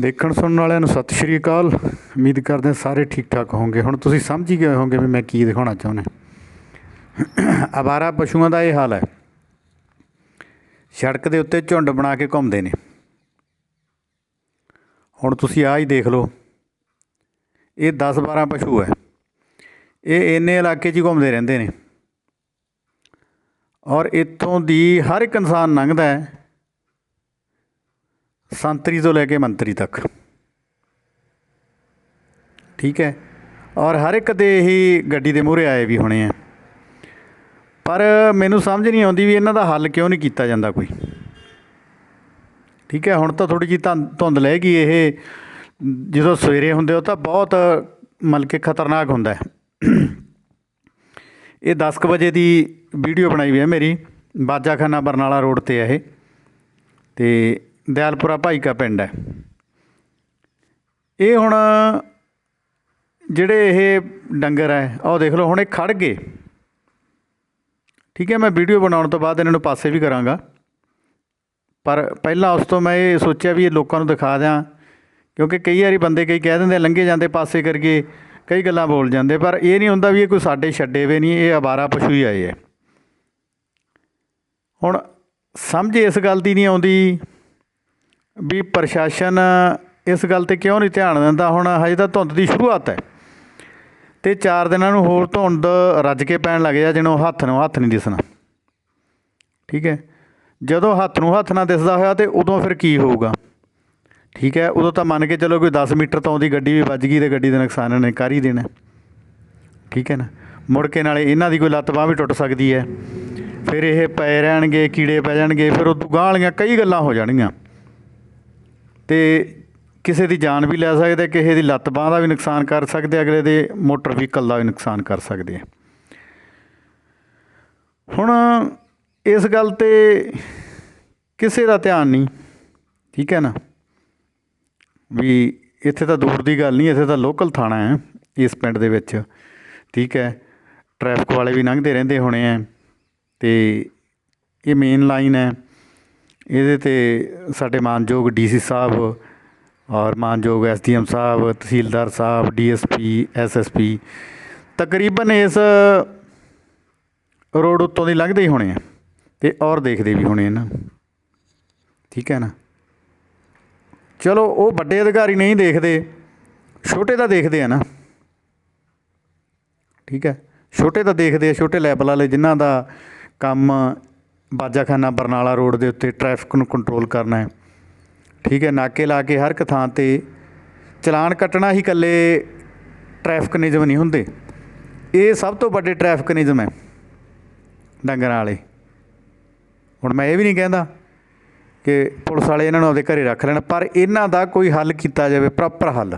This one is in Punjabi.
ਦੇਖਣ ਸੁਣਨ ਵਾਲਿਆਂ ਨੂੰ ਸਤਿ ਸ਼੍ਰੀ ਅਕਾਲ। ਉਮੀਦ ਕਰਦੇ ਹਾਂ ਸਾਰੇ ਠੀਕ ਠਾਕ ਹੋਵੋਗੇ ਹੁਣ ਤੁਸੀਂ ਸਮਝ ਹੀ ਗਏ ਹੋਵੋਗੇ ਵੀ ਮੈਂ ਕੀ ਦਿਖਾਉਣਾ ਚਾਹੁੰਦਾ। ਆਵਾਰਾ ਪਸ਼ੂਆਂ ਦਾ ਇਹ ਹਾਲ ਹੈ। ਸੜਕ ਦੇ ਉੱਤੇ ਝੁੰਡ ਬਣਾ ਕੇ ਘੁੰਮਦੇ ਨੇ। ਹੁਣ ਤੁਸੀਂ ਆਹ ਹੀ ਦੇਖ ਲਓ। ਇਹ 10 12 ਪਸ਼ੂ ਹੈ। ਇਹ ਇੰਨੇ ਇਲਾਕੇ 'ਚ ਹੀ ਘੁੰਮਦੇ ਰਹਿੰਦੇ ਨੇ। ਔਰ ਇੱਥੋਂ ਦੀ ਹਰ ਇੱਕ ਇਨਸਾਨ ਲੰਘਦਾ ਹੈ। ਸੰਤਰੀ ਤੋਂ ਲੈ ਕੇ ਮੰਤਰੀ ਤੱਕ। ਠੀਕ ਹੈ? ਔਰ ਹਰ ਇੱਕ ਦੇ ਹੀ ਗੱਡੀ ਦੇ ਮੂਹਰੇ ਆਏ ਵੀ ਹੋਣੇ ਆ। ਪਰ ਮੈਨੂੰ ਸਮਝ ਨਹੀਂ ਆਉਂਦੀ ਵੀ ਇਹਨਾਂ ਦਾ ਹੱਲ ਕਿਉਂ ਨਹੀਂ ਕੀਤਾ ਜਾਂਦਾ ਕੋਈ। ਠੀਕ ਹੈ? ਹੁਣ ਤਾਂ ਥੋੜੀ ਜਿਹੀ ਧੁੰ- ਧੁੰਦ ਲੈ ਗਈ ਇਹ। ਜਦੋਂ ਸਵੇਰੇ ਹੁੰਦੇ ਹੋ ਤਾਂ ਬਹੁਤ ਮਤਲਬ ਕਿ ਖਤਰਨਾਕ ਹੁੰਦਾ ਹੈ। ਇਹ 10 ਕੁ ਵਜੇ ਦੀ ਵੀਡੀਓ ਬਣਾਈ ਹੋਈ ਹੈ ਮੇਰੀ। ਬਾਜਾਖਾਨਾ ਬਰਨਾਲਾ ਰੋਡ ਤੇ ਹੈ ਇਹ। ਤੇ ਦਿਆਲਪੁਰਾ ਭਾਈ ਕਾ ਪਿੰਡ ਹੈ। ਇਹ ਹੁਣ ਜਿਹੜੇ ਇਹ ਡੰਗਰ ਹੈ ਉਹ ਦੇਖ ਲਓ, ਹੁਣ ਇਹ ਖੜ ਗਏ। ਠੀਕ ਹੈ, ਮੈਂ ਵੀਡੀਓ ਬਣਾਉਣ ਤੋਂ ਬਾਅਦ ਇਹਨਾਂ ਨੂੰ ਪਾਸੇ ਵੀ ਕਰਾਂਗਾ। ਪਰ ਪਹਿਲਾਂ ਉਸ ਤੋਂ ਮੈਂ ਇਹ ਸੋਚਿਆ ਵੀ ਇਹ ਲੋਕਾਂ ਨੂੰ ਦਿਖਾ ਦਿਆਂ, ਕਿਉਂਕਿ ਕਈ ਵਾਰੀ ਬੰਦੇ ਕਈ ਕਹਿ ਦਿੰਦੇ ਲੰਘੇ ਜਾਂਦੇ ਪਾਸੇ ਕਰਕੇ, ਕਈ ਗੱਲਾਂ ਬੋਲ ਜਾਂਦੇ, ਪਰ ਇਹ ਨਹੀਂ ਹੁੰਦਾ ਵੀ ਇਹ ਕੋਈ ਸਾਡੇ ਛੱਡੇ ਵੇ ਨਹੀਂ, ਇਹ ਆਵਾਰਾ ਪਸ਼ੂ ਹੀ ਆਏ ਹੈ। ਹੁਣ ਸਮਝ ਇਸ ਗੱਲ ਦੀ ਨਹੀਂ ਆਉਂਦੀ ਵੀ ਪ੍ਰਸ਼ਾਸਨ ਇਸ ਗੱਲ ਤੇ ਕਿਉਂ ਨਹੀਂ ਧਿਆਨ ਦਿੰਦਾ? ਹੁਣ ਹਜੇ ਤਾਂ ਧੁੰਦ ਦੀ ਸ਼ੁਰੂਆਤ ਹੈ। ਤੇ 4 ਦਿਨਾਂ ਨੂੰ ਹੋਰ ਧੁੰਦ ਰੱਜ ਕੇ ਪੈਣ ਲੱਗ ਜਾ ਜਿਹਨੂੰ ਹੱਥ ਨੂੰ ਹੱਥ ਨਹੀਂ ਦਿਸਣਾ। ਠੀਕ ਹੈ? ਜਦੋਂ ਹੱਥ ਨੂੰ ਹੱਥ ਨਾ ਦਿਸਦਾ ਹੋਇਆ ਤੇ ਉਦੋਂ ਫਿਰ ਕੀ ਹੋਊਗਾ? ਠੀਕ ਹੈ? ਉਦੋਂ ਤਾਂ ਮੰਨ ਕੇ ਚਲੋ ਕੋਈ 10 ਮੀਟਰ ਤੋਂ ਆਉਂਦੀ ਗੱਡੀ ਵੀ ਵੱਜ ਗਈ ਤੇ ਗੱਡੀ ਦੇ ਨੁਕਸਾਨ ਇਹਨੇ ਕਰ ਹੀ ਦੇਣਾ। ਠੀਕ ਹੈ ਨਾ? ਮੁੜ ਕੇ ਨਾਲੇ ਇਹਨਾਂ ਦੀ ਕੋਈ ਲੱਤ ਬਾਂਹ ਵੀ ਟੁੱਟ ਸਕਦੀ ਹੈ। ਫਿਰ ਇਹ ਪਏ ਰਹਿਣਗੇ, ਕੀੜੇ ਪੈ ਜਾਣਗੇ, ਫਿਰ ਉਹ ਗਾਂਹ ਵਾਲੀਆਂ ਕਈ ਗੱਲਾਂ ਹੋ ਜਾਣਗੀਆਂ। ਅਤੇ ਕਿਸੇ ਦੀ ਜਾਨ ਵੀ ਲੈ ਸਕਦੇ, ਕਿਸੇ ਦੀ ਲੱਤ ਬਾਂਹ ਦਾ ਵੀ ਨੁਕਸਾਨ ਕਰ ਸਕਦੇ, ਅਗਲੇ ਦੇ ਮੋਟਰ ਵਹੀਕਲ ਦਾ ਵੀ ਨੁਕਸਾਨ ਕਰ ਸਕਦੇ ਆ। ਹੁਣ ਇਸ ਗੱਲ ਤੇ ਕਿਸੇ ਦਾ ਧਿਆਨ ਨਹੀਂ, ਠੀਕ ਹੈ ਨਾ? ਵੀ ਇੱਥੇ ਤਾਂ ਦੂਰ ਦੀ ਗੱਲ ਨਹੀਂ, ਇੱਥੇ ਤਾਂ ਲੋਕਲ ਥਾਣਾ ਹੈ, ਇਸ ਪਿੰਡ ਦੇ ਵਿੱਚ, ਠੀਕ ਹੈ? ਟ੍ਰੈਫਿਕ ਵਾਲੇ ਵੀ ਲੰਘਦੇ ਰਹਿੰਦੇ ਹੋਣੇ ਆ ਤੇ ਇਹ ਮੇਨ ਲਾਈਨ ਹੈ। ਇਹਦੇ ਤੇ ਸਾਡੇ ਮਾਨਯੋਗ ਡੀ ਸੀ ਸਾਹਿਬ ਔਰ ਮਾਨਯੋਗ ਐਸਡੀਐਮ ਸਾਹਿਬ, ਤਹਿਸੀਲਦਾਰ ਸਾਹਿਬ, ਡੀਐਸਪੀ ਪੀ ਤਕਰੀਬਨ ਇਸ ਰੋਡ ਉੱਤੋਂ ਦੀ ਲੰਘਦੇ ਹੀ ਹੋਣੇ ਆ ਅਤੇ ਔਰ ਦੇਖਦੇ ਵੀ ਹੋਣੇ ਨਾ ਠੀਕ ਹੈ ਨਾ? ਚਲੋ, ਉਹ ਵੱਡੇ ਅਧਿਕਾਰੀ ਨਹੀਂ ਦੇਖਦੇ, ਛੋਟੇ ਤਾਂ ਦੇਖਦੇ ਆ ਨਾ। ਠੀਕ ਹੈ? ਛੋਟੇ ਤਾਂ ਦੇਖਦੇ ਆ, ਛੋਟੇ ਲੈਵਲ ਵਾਲੇ ਜਿਨ੍ਹਾਂ ਦਾ ਕੰਮ ਬਾਜਾਖਾਨਾ ਬਰਨਾਲਾ ਰੋਡ ਦੇ ਉੱਤੇ ਟ੍ਰੈਫਿਕ ਨੂੰ ਕੰਟਰੋਲ ਕਰਨਾ ਹੈ। ਠੀਕ ਹੈ, ਨਾਕੇ ਲਾ ਕੇ ਹਰ ਇੱਕ ਥਾਂ ਤੇ ਚਲਾਨ ਕੱਟਣਾ ਹੀ ਇਕੱਲੇ ਟ੍ਰੈਫਿਕ ਨਿਯਮ ਨਹੀਂ ਹੁੰਦੇ। ਇਹ ਸਭ ਤੋਂ ਵੱਡੇ ਟ੍ਰੈਫਿਕ ਨਿਯਮ ਹੈ ਡੰਗਰਾਂ ਵਾਲੇ। ਹੁਣ ਮੈਂ ਇਹ ਵੀ ਨਹੀਂ ਕਹਿੰਦਾ ਕਿ ਪੁਲਿਸ ਵਾਲੇ ਇਹਨਾਂ ਨੂੰ ਆਪਦੇ ਘਰੇ ਰੱਖ ਲੈਣ, ਪਰ ਇਹਨਾਂ ਦਾ ਕੋਈ ਹੱਲ ਕੀਤਾ ਜਾਵੇ ਪ੍ਰੋਪਰ ਹੱਲ।